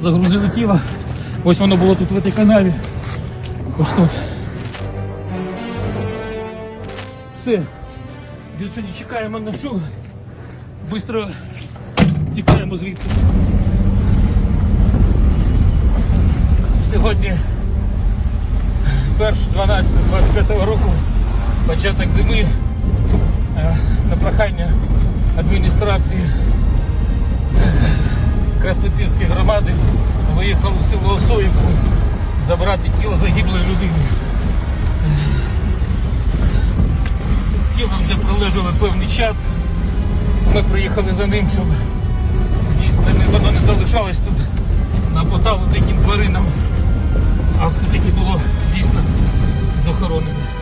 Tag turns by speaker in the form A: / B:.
A: загрузили тіло. Ось воно було тут в цій канаві. Ось тут. Все. Більше не чекаємо на що. Бистро тікаємо звідси. Сьогодні 1.12.25 року, початок зими, Е, на прохання адміністрації Краснопільської громади виїхали в село Осоївку забрати тіло загиблої людини. Тіло вже пролежало певний час. Ми приїхали за ним, щоб дійсно воно не залишалось тут на поталу диким тваринам, а все-таки було дійсно захоронено.